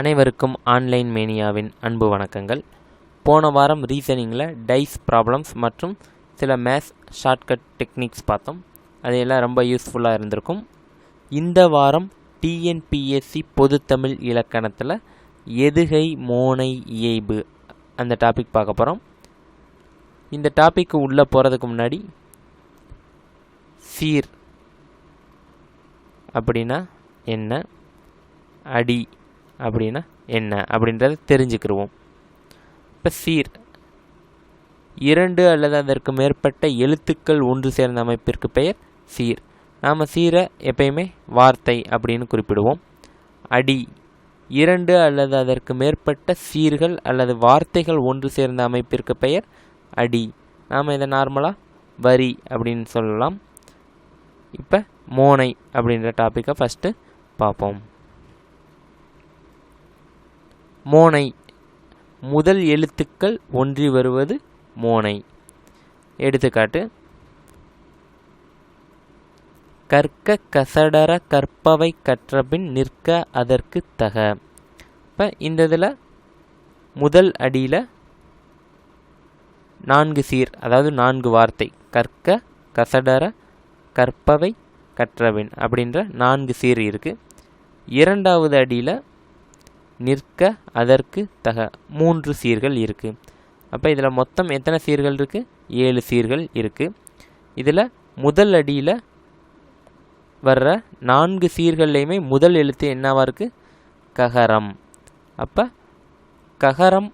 அனைவருக்கும் ஆன்லைன் மேனியாவின் அன்பு வணக்கங்கள். போன வாரம் ரீசனிங்கில் டைஸ் ப்ராப்ளம்ஸ் மற்றும் சில மேத்ஸ் ஷார்ட்கட் டெக்னிக்ஸ் பார்த்தோம். அதையெல்லாம் ரொம்ப யூஸ்ஃபுல்லாக இருந்திருக்கும். இந்த வாரம் டிஎன்பிஎஸ்சி பொதுத்தமிழ் இலக்கணத்தில் எதுகை மோனை இயைபு அந்த டாபிக் பார்க்க போகிறோம் இந்த டாபிக் உள்ளே போகிறதுக்கு முன்னாடி சீர் அப்படின்னா என்ன? அடி. அப்படின்னா என்ன? அப்படின்றத தெரிஞ்சுக்கிடுவோம் இப்போ சீர். இரண்டு அல்லது அதற்கு மேற்பட்ட எழுத்துக்கள் ஒன்று சேர்ந்த அமைப்பிற்கு பெயர் சீர். நாம் சீரை எப்பயுமே வார்த்தை அப்படின்னு குறிப்பிடுவோம். அடி. இரண்டு அல்லது அதற்கு மேற்பட்ட சீர்கள் அல்லது வார்த்தைகள் ஒன்று சேர்ந்த அமைப்பிற்கு பெயர் அடி. நாம் இதை நார்மலாக வரி அப்படின்னு சொல்லலாம். இப்போ மோனை அப்படின்ற டாப்பிக்கை ஃபஸ்ட்டு பார்ப்போம். மோனை. முதல் எழுத்துக்கள் ஒன்றி வருவது மோனை. எடுத்துக்காட்டு. கற்க கசடர கற்பவை கற்றபின் நிற்க அதற்கு தக. இப்போ இந்த இதில் முதல் அடியில் நான்கு சீர் அதாவது நான்கு வார்த்தை. கற்க கசடர கற்பவை கற்றபின் அப்படின்ற நான்கு சீர் இருக்குது இரண்டாவது அடியில் நிற்க அதற்கு தக மூன்று சீர்கள் இருக்குது அப்போ இதில் மொத்தம் எத்தனை சீர்கள் இருக்குது ஏழு சீர்கள் இருக்குது இதில் முதல் அடியில் வர்ற நான்கு சீர்கள்லையுமே முதல் எழுத்து என்னவாக இருக்குது ககரம். அப்போ ககரம்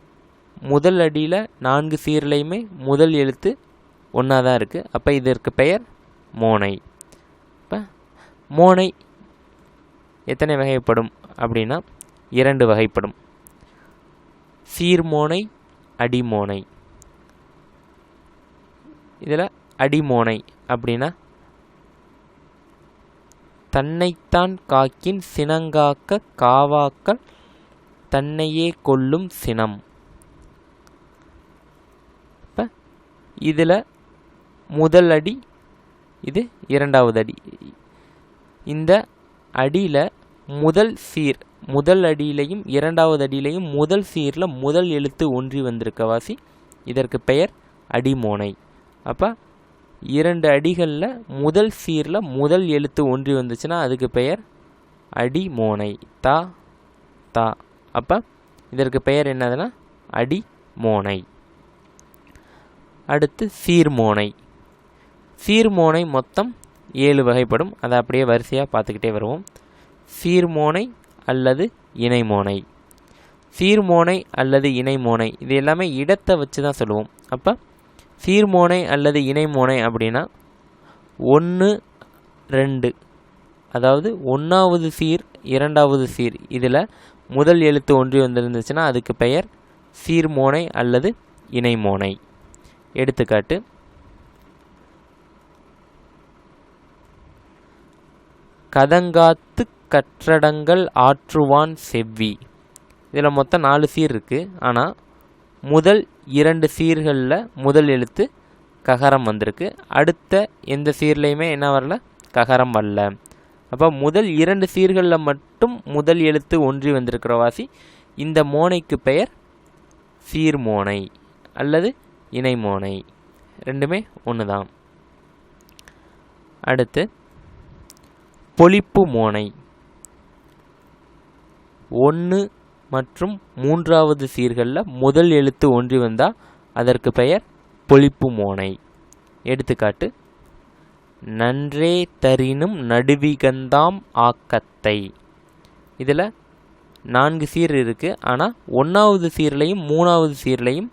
முதல் அடியில் நான்கு சீர்லையுமே முதல் எழுத்து ஒன்றா தான் இருக்குது அப்போ இதற்கு பெயர் மோனை. இப்போ மோனை எத்தனை வகைப்படும் அப்படின்னா இரண்டு வகைப்படும். சீர்மோனை அடிமோனை. இதில் அடிமோனை அப்படின்னா தன்னைத்தான் காக்கின் சினங்காக்க காவாக்கல் தன்னையே கொல்லும் சினம். இப்போ இதில் முதல் அடி இது இரண்டாவது அடி. இந்த அடியில் முதல் சீர் முதல் அடியிலையும் இரண்டாவது அடியிலையும் முதல் சீரில் முதல் எழுத்து ஒன்றி வந்திருக்க வாசி. இதற்கு பெயர் அடிமோனை. அப்போ இரண்டு அடிகளில் முதல் சீரில் முதல் எழுத்து ஒன்றி வந்துச்சுன்னா அதுக்கு பெயர் அடிமோனை. தா தா. அப்போ இதற்கு பெயர் என்னதுன்னா அடிமோனை. அடுத்து சீர்மோனை. சீர்மோனை மொத்தம் ஏழு வகைப்படும். அதை அப்படியே வரிசையாக பார்த்துக்கிட்டே வருவோம். சீர்மோனை அல்லது இணைமோனை. சீர்மோனை அல்லது இணைமோனை. இது எல்லாமே இடத்தை வச்சு தான் சொல்லுவோம். அப்போ சீர்மோனை அல்லது இணைமோனை அப்படின்னா ஒன்று ரெண்டு. அதாவது ஒன்றாவது சீர் இரண்டாவது சீர். இதில் முதல் எழுத்து ஒன்றி வந்திருந்துச்சுன்னா அதுக்கு பெயர் சீர்மோனை அல்லது இணைமோனை. எடுத்துக்காட்டு. கதங்காத்து கற்றடங்கள் ஆற்றுவான் செவ்வி. இதில் மொத்தம் நாலு சீர் இருக்குது ஆனால் முதல் இரண்டு சீர்களில் முதல் எழுத்து ககரம் வந்திருக்கு. அடுத்த எந்த சீர்லேயுமே என்ன வரல? ககரம் வரல. அப்போ முதல் இரண்டு சீர்களில் மட்டும் முதல் எழுத்து ஒன்றி வந்திருக்கிற வாசி இந்த மோனைக்கு பெயர் சீர்மோனை அல்லது இணைமோனை ரெண்டுமே ஒன்று தான் அடுத்து பொலிப்பு மோனை. ஒன்று மற்றும் மூன்றாவது சீர்களில் முதல் எழுத்து ஒன்றி வந்தால் அதற்கு பெயர் பொழிப்பு மோனை. எடுத்துக்காட்டு நன்றே தரினும் நடுவிகந்தாம் ஆக்கத்தை. இதில் நான்கு சீர் இருக்குது ஆனால் ஒன்றாவது சீர்லையும் மூணாவது சீர்லையும்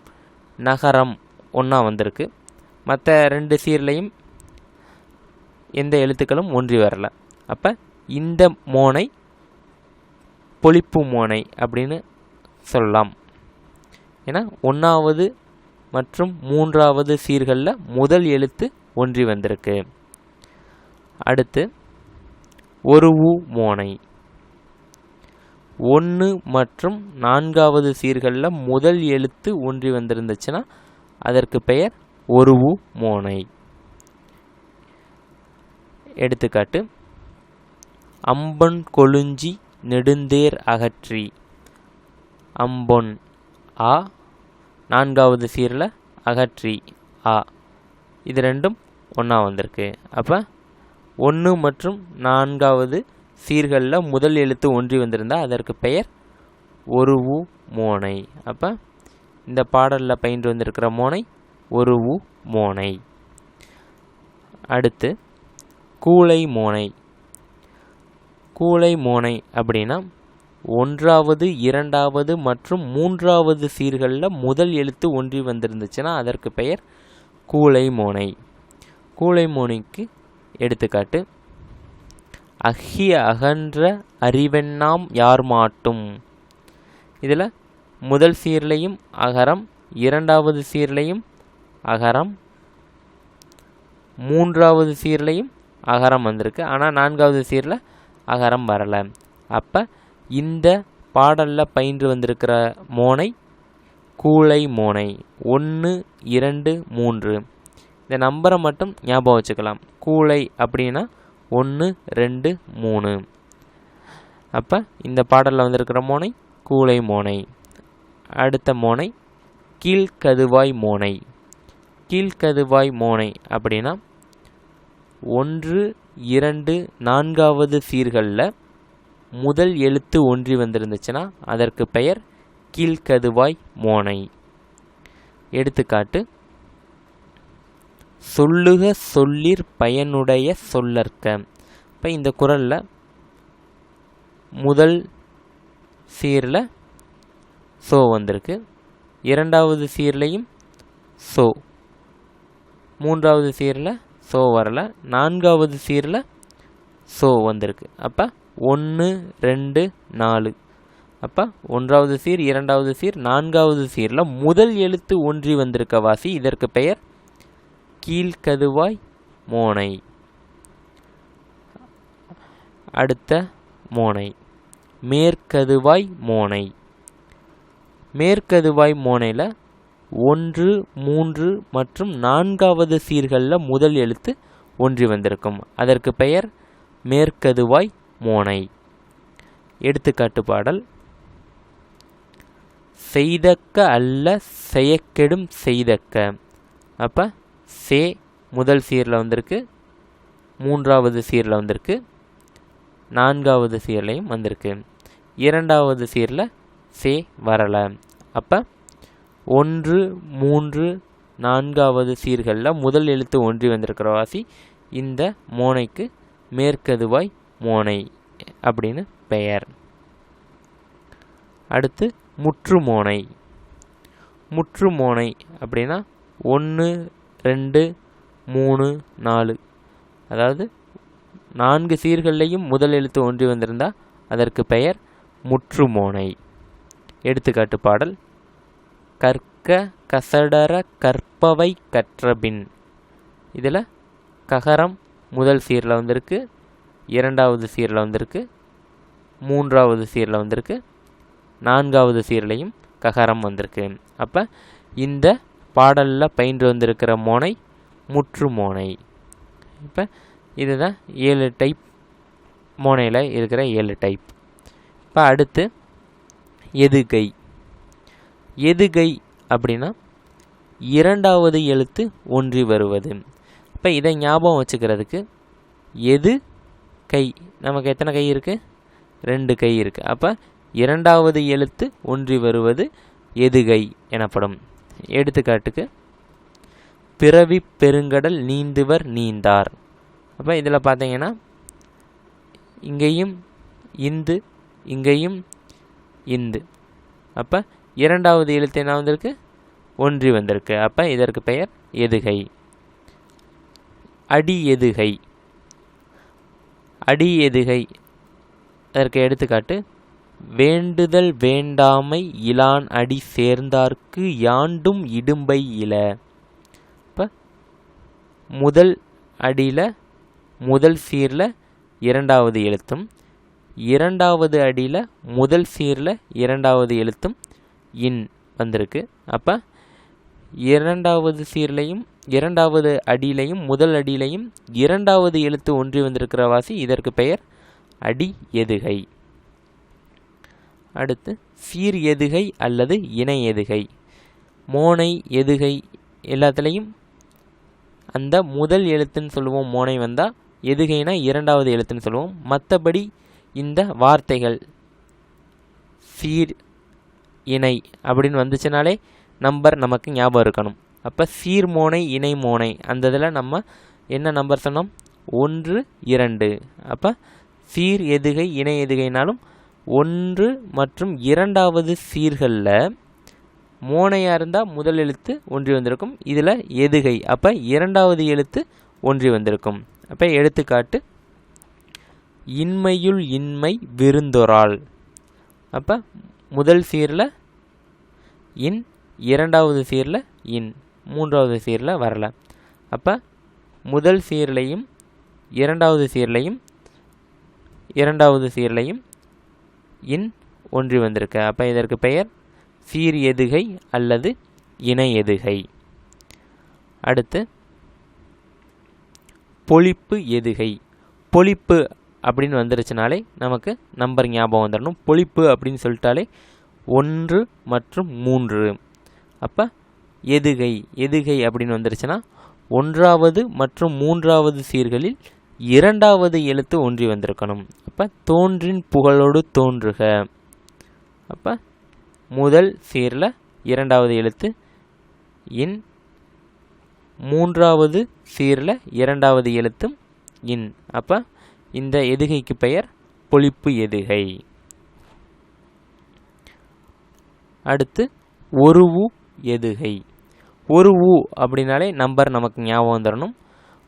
நகரம் ஒன்றா வந்திருக்கு. மற்ற ரெண்டு சீர்லையும் எந்த எழுத்துக்களும் ஒன்றி வரல. அப்போ இந்த மோனை பொழிப்பு மோனை அப்படின்னு சொல்லலாம். ஏன்னா ஒன்றாவது மற்றும் மூன்றாவது சீர்களில் முதல் எழுத்து ஒன்றி வந்திருக்கு. அடுத்து ஒரு ஊ மோனை. ஒன்று மற்றும் நான்காவது சீர்களில் முதல் எழுத்து ஒன்றி வந்திருந்துச்சுன்னா அதற்கு பெயர் ஒரு ஊ மோனை. எடுத்துக்காட்டு அம்பன் கொழுஞ்சி நெடுந்தேர் அகற்றி. அம்பொன் ஆ. நான்காவது சீரில் அகற்றி ஆ. இது ரெண்டும் ஒன்றா வந்திருக்கு. அப்போ ஒன்று மற்றும் நான்காவது சீர்களில் முதல் எழுத்து ஒன்றி வந்திருந்தால் அதற்கு பெயர் ஒரு ஊ மோனை. அப்போ இந்த பாடலில் பயின்று வந்திருக்கிற மோனை ஒரு ஊ மோனை. அடுத்து கூளை மோனை. கூளை மோனை அப்படின்னா ஒன்றாவது இரண்டாவது மற்றும் மூன்றாவது சீர்களில் முதல் எழுத்து ஒன்றி வந்திருந்துச்சுன்னா அதற்கு பெயர் கூளை மோனை. கூளை மோனைக்கு எடுத்துக்காட்டு அஹ்ய அகன்ற அறிவெண்ணாம் யார் மாட்டும்? இதில் முதல் சீர்லையும் அகரம் இரண்டாவது சீர்லையும் அகரம் மூன்றாவது சீர்லையும் அகரம் வந்திருக்கு. ஆனால் நான்காவது சீரில் அகரம் வரலை. அப்போ இந்த பாடலில் பயின்று வந்திருக்கிற மோனை கூளை மோனை. ஒன்று இரண்டு மூன்று. இந்த நம்பரை மட்டும் ஞாபகம் வச்சுக்கலாம். கூளை அப்படின்னா ஒன்று ரெண்டு மூணு. அப்போ இந்த பாடலில் வந்திருக்கிற மோனை கூளை மோனை. அடுத்த மோனை கீழ்கதுவாய் மோனை. கீழ்கதுவாய் மோனை அப்படின்னா ஒன்று இரண்டு நான்காவது சீர்களில் முதல் எழுத்து ஒன்றி வந்திருந்துச்சுன்னா அதற்கு பெயர் கீழ்கதுவாய் மோனை. எடுத்துக்காட்டு சொல்லுக சொல்லிற் பயனுடைய சொல்லற்க. இப்போ இந்த குரலில் முதல் சீரில் சோ வந்திருக்கு. இரண்டாவது சீர்லையும் சோ. மூன்றாவது சீரில் ஸோ வரல. நான்காவது சீரில் ஸோ வந்திருக்கு. அப்போ ஒன்று ரெண்டு நாலு. அப்போ ஒன்றாவது சீர் இரண்டாவது சீர் நான்காவது சீரில் முதல் எழுத்து ஒன்றி வந்திருக்க வாசி இதற்கு பெயர் கீழ்கதுவாய் மோனை. அடுத்த மோனை. மேற்கதுவாய் மோனை. மேற்கதுவாய் மோனையில் ஒன்று மூன்று மற்றும் நான்காவது சீர்களில் முதல் எழுத்து ஒன்றி வந்திருக்கும். அதற்கு பெயர் மேற்கதுவாய் மோனை. எடுத்துக்காட்டு பாடல். செய்தக்க அல்ல செயக்கெடும் செய்தக்க. அப்போ சே முதல் சீரில் வந்திருக்கு மூன்றாவது சீரில் வந்திருக்கு நான்காவது சீர்லையும் வந்திருக்கு. இரண்டாவது சீரில் சே வரலை. அப்போ ஒன்று மூன்று நான்காவது சீர்களில் முதல் எழுத்து ஒன்றி வந்திருக்கிற வாசி இந்த மோனைக்கு மேற்கதுவாய் மோனை அப்படின்னு பெயர். அடுத்து முற்றுமோனை முற்றுமோனை அப்படின்னா ஒன்று ரெண்டு மூணு நாலு. அதாவது நான்கு சீர்கள்லையும் முதல் எழுத்து ஒன்றி வந்திருந்தால் அதற்கு பெயர் முற்றுமோனை எடுத்துக்காட்டு பாடல் கற்க கசடர கற்பவை கற்றபின். இதில் ககரம் முதல் சீரில் வந்திருக்கு இரண்டாவது சீரில் வந்திருக்கு மூன்றாவது சீரில் வந்திருக்கு நான்காவது சீர்லையும் ககரம் வந்திருக்கு. அப்போ இந்த பாடலில் பயின்று வந்திருக்கிற மோனை முற்று மோனை. இப்போ இதுதான் ஏழு டைப் மோனையில் இருக்கிற ஏழு டைப் இப்போ அடுத்து எதுகை. எதுகை அப்படின்னா இரண்டாவது எழுத்து ஒன்றி வருவது. இப்போ இதை ஞாபகம் வச்சுக்கிறதுக்கு எது கை? நமக்கு எத்தனை கை இருக்குது ரெண்டு கை இருக்குது அப்போ இரண்டாவது எழுத்து ஒன்றி வருவது எதுகை எனப்படும். எடுத்துக்காட்டுக்கு பிறவி பெருங்கடல் நீந்துவர் நீந்தார். அப்போ இதில் பார்த்தீங்கன்னா இங்கேயும் இந்து இங்கேயும் இந்து. அப்போ இரண்டாவது எழுத்து என்ன வந்திருக்கு? ஒன்றி வந்திருக்கு. அப்போ இதற்கு பெயர் எதுகை. அடி எதுகை. அடி எதுகை. அதற்கு எடுத்துக்காட்டு வேண்டுதல் வேண்டாமை இலான் அடி சேர்ந்தார்க்கு யாண்டும் இடும்பை இல. இப்போ முதல் அடியில் முதல் சீரில் இரண்டாவது எழுத்தும் இரண்டாவது அடியில் முதல் சீரில் இரண்டாவது எழுத்தும் இன் வந்திருக்கு. அப்போ இரண்டாவது சீர்லையும் இரண்டாவது அடியிலையும் முதல் அடியிலையும் இரண்டாவது எழுத்து ஒன்றி வந்திருக்கிற வாசி இதற்கு பெயர் அடி எதுகை. அடுத்து சீர் எதுகை அல்லது இணை எதுகை. மோனை எதுகை எல்லாத்துலேயும் அந்த முதல் எழுத்துன்னு சொல்லுவோம் மோனை வந்தால் எதுகைனா இரண்டாவது எழுத்துன்னு சொல்லுவோம். மற்றபடி இந்த வார்த்தைகள் சீர் இணை அப்படின்னு வந்துச்சுனாலே நம்பர் நமக்கு ஞாபகம் இருக்கணும். அப்போ சீர்மோனை இணை மோனை அந்த இதில் நம்ம என்ன நம்பர் சொன்னோம்? ஒன்று இரண்டு. அப்போ சீர் எதுகை இணை எதுகைனாலும் ஒன்று மற்றும் இரண்டாவது சீர்களில் மோனையாக இருந்தால் முதல் எழுத்து ஒன்றி வந்திருக்கும். இதில் எதுகை அப்போ இரண்டாவது எழுத்து ஒன்றி வந்திருக்கும். அப்போ எடுத்துக்காட்டு இன்மையுள் இன்மை விருந்தொராள் அப்போ முதல் சீரில் இன் இரண்டாவது சீரில் இன் மூன்றாவது சீரில் வரல. அப்போ முதல் சீர்லையும் இரண்டாவது சீர்லையும் இரண்டாவது சீர்லையும் இன் ஒன்றி வந்திருக்கு. அப்போ இதற்கு பெயர் சீர் எதுகை அல்லது இணை எதுகை. அடுத்து பொழிப்பு எதுகை. பொழிப்பு அப்படின்னு வந்துருச்சுனாலே நமக்கு நம்பர் ஞாபகம் வந்துடணும் பொழிப்பு அப்படின்னு சொல்லிட்டாலே ஒன்று மற்றும் மூன்று. அப்போ எதுகை எதுகை அப்படின்னு வந்துருச்சுன்னா ஒன்றாவது மற்றும் மூன்றாவது சீர்களில் இரண்டாவது எழுத்து ஒன்றி வந்திருக்கணும். அப்போ தோன்றின் புகழோடு தோன்றுக. அப்போ முதல் சீரில் இரண்டாவது எழுத்து இன் மூன்றாவது சீரில் இரண்டாவது எழுத்தும் இன். அப்போ இந்த எதுகைக்கு பெயர்? பொழிப்பு எதுகை. அடுத்து ஒரு ஊ எதுகை. ஒரு ஊ அப்படின்னாலே நம்பர் நமக்கு ஞாபகம் வந்துடணும்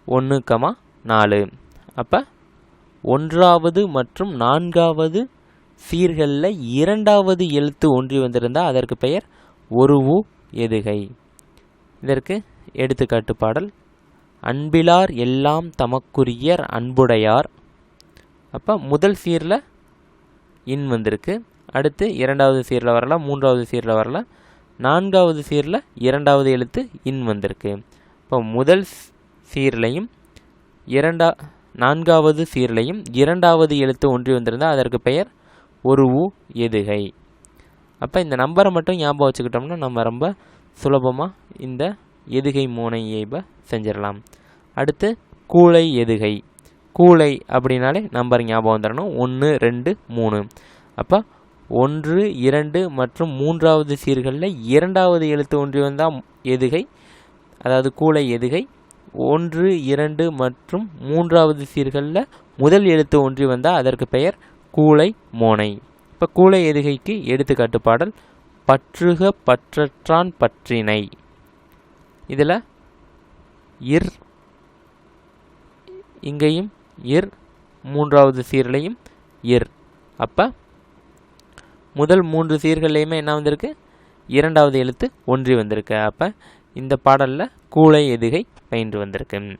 ஒன்று கமா நாலு. அப்போ ஒன்றாவது மற்றும் நான்காவது சீர்களில் இரண்டாவது எழுத்து ஒன்றி வந்திருந்தால் அதற்கு பெயர் ஒரு ஊ எதுகை. இதற்கு எடுத்துக்காட்டு பாடல். அன்பிலார் எல்லாம் தமக்குரியர் அன்புடையார். அப்போ முதல் சீரில் இன் வந்திருக்கு. அடுத்து இரண்டாவது சீரில் வரலாம் மூன்றாவது சீரில் வரலாம் நான்காவது சீரில் இரண்டாவது எழுத்து இன் வந்திருக்கு. இப்போ முதல் சீர்லையும் இரண்டா நான்காவது சீர்லையும் இரண்டாவது எழுத்து ஒன்றி வந்திருந்தால் அதற்கு பெயர் ஒரு ஊ எதுகை. அப்போ இந்த நம்பரை மட்டும் ஞாபகம் வச்சுக்கிட்டோம்னா நம்ம ரொம்ப சுலபமாக இந்த எதுகை மூனை ஏய்ப செஞ்சிடலாம். அடுத்து கூளை எதுகை. கூளை அப்படின்னாலே நம்பர் ஞாபகம் தரணும் ஒன்று ரெண்டு மூணு. அப்போ ஒன்று இரண்டு மற்றும் மூன்றாவது சீர்களில் இரண்டாவது எழுத்து ஒன்றி வந்தால் எதுகை? அதாவது கூளை எதுகை? ஒன்று இரண்டு மற்றும் மூன்றாவது சீர்களில் முதல் எழுத்து ஒன்றி வந்தால் அதற்கு பெயர் கூளை மோனை. இப்போ கூளை எதுகைக்கு? எடுத்துக்காட்டு பாடல் பற்றுக பற்றற்றான் பற்றினை. இதில் இர் இங்கேயும் இர் மூன்றாவது சீர்லையும் இர். அப்போ முதல் மூன்று சீர்கள்லையுமே என்ன வந்திருக்கு? இரண்டாவது எழுத்து ஒன்றி வந்திருக்கு. அப்போ இந்த பாடலில் கூளை எதுகை பயின்று வந்திருக்கு.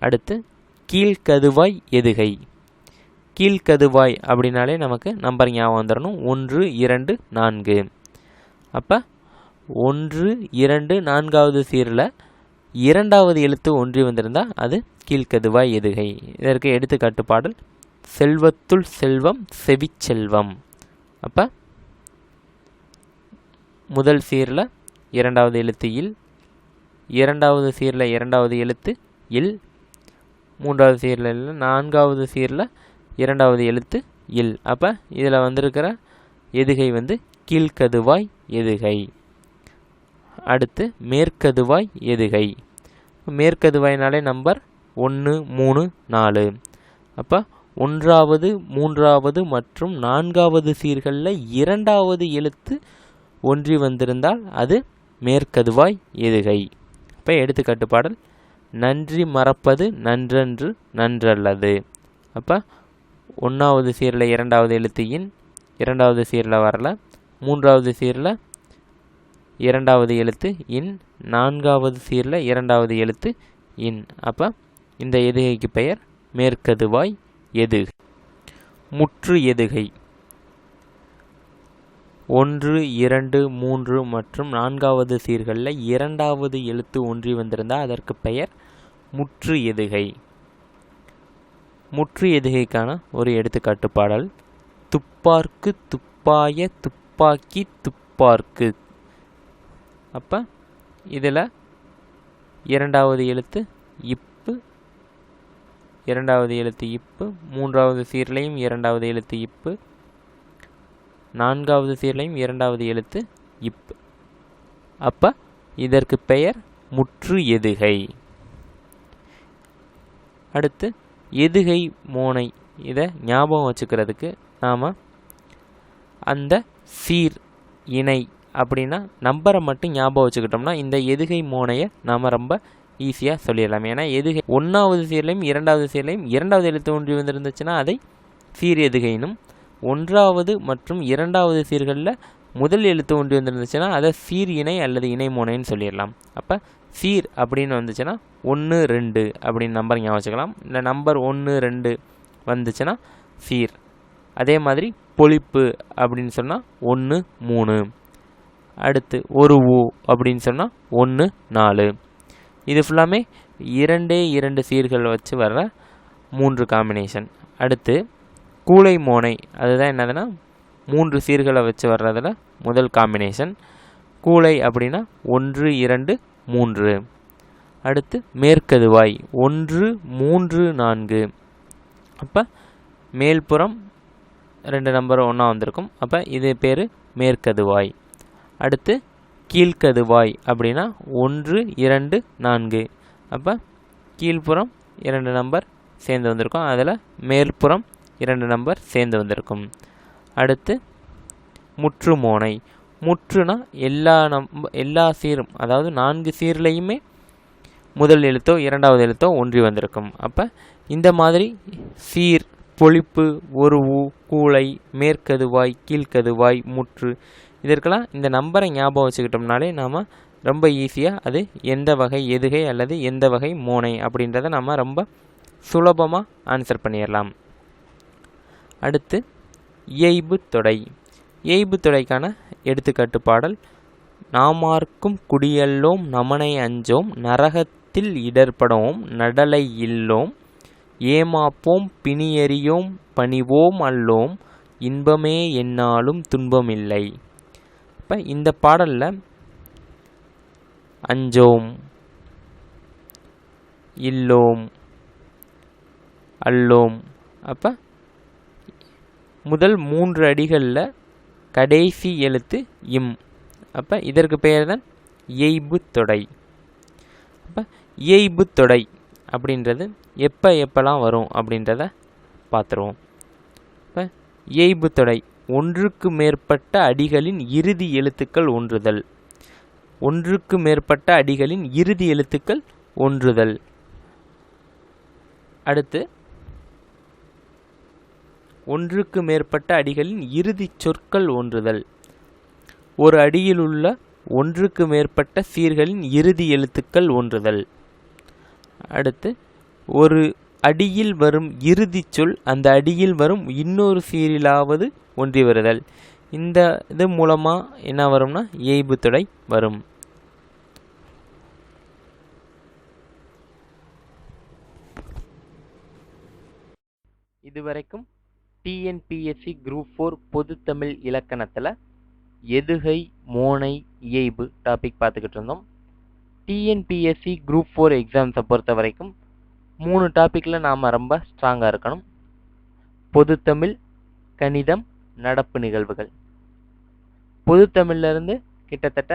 அடுத்து கீழ்கதுவாய் எதுகை. கீழ்கதுவாய் அப்படின்னாலே நமக்கு நம்பர் ஞாபகம் வந்துடணும் ஒன்று இரண்டு நான்கு. அப்போ ஒன்று இரண்டு நான்காவது சீரில் இரண்டாவது எழுத்து ஒன்றி வந்திருந்தால் அது கீழ்கதுவாய் எதுகை. இதற்கு எடுத்துக்காட்டு பாடல் செல்வத்துள் செல்வம் செவிச்செல்வம் அப்போ முதல் சீரில் இரண்டாவது எழுத்து இல் இரண்டாவது சீரில் இரண்டாவது எழுத்து இல் மூன்றாவது சீரில் இல்லை நான்காவது சீரில் இரண்டாவது எழுத்து இல். அப்போ இதில் வந்திருக்கிற எதுகை வந்து கீழ்கதுவாய் எதுகை. அடுத்து மேற்கதுவாய் எதுகை. மேற்கதுவாய்னாலே நம்பர் ஒன்று மூணு நாலு. அப்போ ஒன்றாவது மூன்றாவது மற்றும் நான்காவது சீர்களில் இரண்டாவது எழுத்து ஒன்றி வந்திருந்தால் அது மேற்கதுவாய் எதுகை. இப்போ எடுத்துக்காட்டு பாடல் நன்றி மறப்பது நன்றன்று நன்றல்லது. அப்போ ஒன்றாவது சீரில் இரண்டாவது எழுத்து இன் இரண்டாவது சீரில் வரல மூன்றாவது சீரில் இரண்டாவது எழுத்து இன் நான்காவது சீரில் இரண்டாவது எழுத்து இன். அப்போ இந்த எதுகைக்கு பெயர்? மேற்கதுவாய் எது? முற்று எதுகை. ஒன்று இரண்டு மூன்று மற்றும் நான்காவது சீர்களில் இரண்டாவது எழுத்து ஒன்றி வந்திருந்தால் அதற்கு பெயர் முற்று எதுகை. முற்று எதுகைக்கான ஒரு எடுத்துக்காட்டு பாடல். துப்பார்க்கு துப்பாய துப்பாக்கி துப்பார்க்கு. அப்போ இதில் இரண்டாவது எழுத்து இப்பு இரண்டாவது எழுத்து இப்பு மூன்றாவது சீர்லையும் இரண்டாவது எழுத்து இப்பு நான்காவது சீர்லையும் இரண்டாவது எழுத்து இப்பு அப்போ இதற்கு பெயர் முற்று எதுகை. அடுத்து எதுகை மோனை இதை ஞாபகம் வச்சுக்கிறதுக்கு நாம் அந்த சீர் இணை அப்படின்னா நம்பரை மட்டும் ஞாபகம் வச்சுக்கிட்டோம்னா இந்த எதுகை மோனையை நாம் ரொம்ப ஈஸியாக சொல்லிடலாம். ஏன்னா எதுகை ஒன்றாவது சீர்லையும் இரண்டாவது சீர்லையும் இரண்டாவது எழுத்து ஒன்றி வந்திருந்துச்சுன்னா அதை சீர் எதுகைனும் ஒன்றாவது மற்றும் இரண்டாவது சீர்களில் முதல் எழுத்து ஒன்றி வந்திருந்துச்சுன்னா அதை சீர் இணை அல்லது இணை மோனைன்னு சொல்லிடலாம். அப்போ சீர் அப்படின்னு வந்துச்சுன்னா ஒன்று ரெண்டு அப்படின்னு நம்பர் ஞாபகம் வச்சுக்கலாம். இல்லை நம்பர் ஒன்று ரெண்டு வந்துச்சுன்னா சீர். அதே மாதிரி பொழிப்பு அப்படின்னு சொன்னால் ஒன்று மூணு. அடுத்து ஒரு ஊ அப்படின்னு சொன்னால் ஒன்று நாலு. இது ஃபுல்லாமே இரண்டே இரண்டு சீர்கள் வச்சு வர்ற மூன்று காம்பினேஷன் அடுத்து கூளை மோனை அதுதான் என்னதுன்னா மூன்று சீர்களை வச்சு வர்றதில் முதல் காம்பினேஷன் கூளை அப்படின்னா ஒன்று இரண்டு மூன்று. அடுத்து மேற்கதுவாய் ஒன்று மூன்று நான்கு. அப்போ மேல்புறம் ரெண்டு நம்பர் ஒன்றா வந்திருக்கும். அப்போ இது பேர் மேற்கதுவாய். அடுத்து கீழ்கதுவாய் அப்படின்னா ஒன்று இரண்டு நான்கு. அப்போ கீழ்ப்புறம் இரண்டு நம்பர் சேர்ந்து வந்திருக்கும். அதில் மேல்புறம் இரண்டு நம்பர் சேர்ந்து வந்திருக்கும். அடுத்து முற்றுமோனை. முற்றுனா எல்லா நம்ப எல்லா சீரும் அதாவது நான்கு சீர்லேயுமே முதல் எழுத்தோ இரண்டாவது எழுத்தோ ஒன்றி வந்திருக்கும். அப்போ இந்த மாதிரி சீர் பொழிப்பு ஒரு ஊ கூளை மேற்கதுவாய் கீழ்கதுவாய் முற்று இதற்கெல்லாம் இந்த நம்பரை ஞாபகம் வச்சுக்கிட்டோம்னாலே நாம் ரொம்ப ஈஸியாக அது எந்த வகை எதுகை அல்லது எந்த வகை மோனை அப்படின்றத நம்ம ரொம்ப சுலபமாக ஆன்சர் பண்ணிடலாம். அடுத்து இயைபு தொடை. இயைபு தொடைக்கான எடுத்துக்காட்டு பாடல் நாமார்க்கும் குடியல்லோம் நமனை அஞ்சோம் நரகத்தில் இடர்படோம் நடலை இல்லோம் ஏமாப்போம் பிணியறியோம் பணிவோம் அல்லோம் இன்பமே என்னாலும் துன்பமில்லை. அப்போ இந்த பாடலில் அஞ்சோம் இல்லோம் அல்லோம். அப்போ முதல் மூன்று அடிகளில் கடைசி எழுத்து இம். அப்போ இதற்கு பெயர் தான் இயைபு தொடை. அப்போ இயைபு தொடை அப்படின்றது எப்போ எப்போல்லாம் வரும் அப்படின்றத பார்த்துருவோம் இப்போ இயைபு தொடை ஒன்றுக்கு மேற்பட்ட அடிகளின் இறுதி எழுத்துக்கள் ஒன்றுதல். ஒன்றுக்கு மேற்பட்ட அடிகளின் இறுதி எழுத்துக்கள் ஒன்றுதல். அடுத்து ஒன்றுக்கு மேற்பட்ட அடிகளின் இறுதிச் சொற்கள் ஒன்றுதல். ஒரு அடியில் உள்ள ஒன்றுக்கு மேற்பட்ட சீர்களின் இறுதி எழுத்துக்கள் ஒன்றுதல். அடுத்து ஒரு அடியில் வரும் இறுதிச் சொல் அந்த அடியில் வரும் இன்னொரு சீரிலாவது ஒன்றி வருதல். இந்த இது மூலமாக என்ன வரும்னா இயைபு தொடை வரும். இதுவரைக்கும் டிஎன்பிஎஸ்சி குரூப் ஃபோர் பொதுத்தமிழ் இலக்கணத்தில் எதுகை மோனை இயைபு டாபிக் பார்த்துக்கிட்டு இருந்தோம். டிஎன்பிஎஸ்சி குரூப் ஃபோர் எக்ஸாம்ஸை பொறுத்த வரைக்கும் மூணு டாப்பிக்கில் நாம் ரொம்ப ஸ்ட்ராங்காக இருக்கணும். பொதுத்தமிழ் கணிதம் நடப்பு நிகழ்வுகள். பொதுத்தமிழிலிருந்து கிட்டத்தட்ட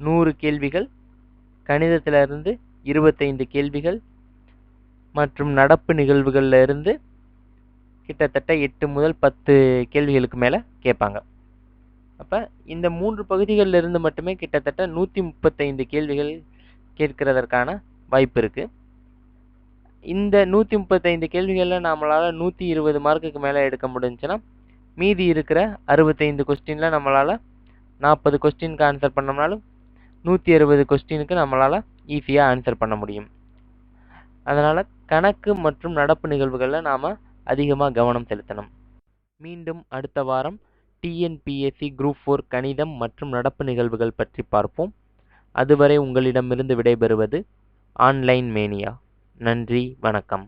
நூறு கேள்விகள் கணிதத்திலிருந்து இருபத்தைந்து கேள்விகள் மற்றும் நடப்பு நிகழ்வுகளில் இருந்து கிட்டத்தட்ட எட்டு முதல் பத்து கேள்விகளுக்கு மேலே கேட்பாங்க. அப்போ இந்த மூன்று பகுதிகளில் இருந்து மட்டுமே கிட்டத்தட்ட நூற்றி முப்பத்தைந்து கேள்விகள் கேட்கிறதற்கான வாய்ப்பு இருக்குது இந்த நூற்றி முப்பத்தைந்து கேள்விகளில் நம்மளால் நூற்றி இருபது மார்க்குக்கு மேலே எடுக்க முடிஞ்சுன்னா மீதி இருக்கிற அறுபத்தைந்து கொஸ்டினில் நம்மளால் நாற்பது கொஸ்டினுக்கு ஆன்சர் பண்ணோம்னாலும் நூற்றி அறுபது கொஸ்டினுக்கு நம்மளால் ஈஸியாக ஆன்சர் பண்ண முடியும். அதனால் கணக்கு மற்றும் நடப்பு நிகழ்வுகளில் நாம் அதிகமாக கவனம் செலுத்தணும். மீண்டும் அடுத்த வாரம் டிஎன்பிஎஸ்சி குரூப் ஃபோர் கணிதம் மற்றும் நடப்பு நிகழ்வுகள் பற்றி பார்ப்போம். அதுவரை உங்களிடமிருந்து விடைபெறுவது ஆன்லைன் மேனியா. நன்றி வணக்கம்.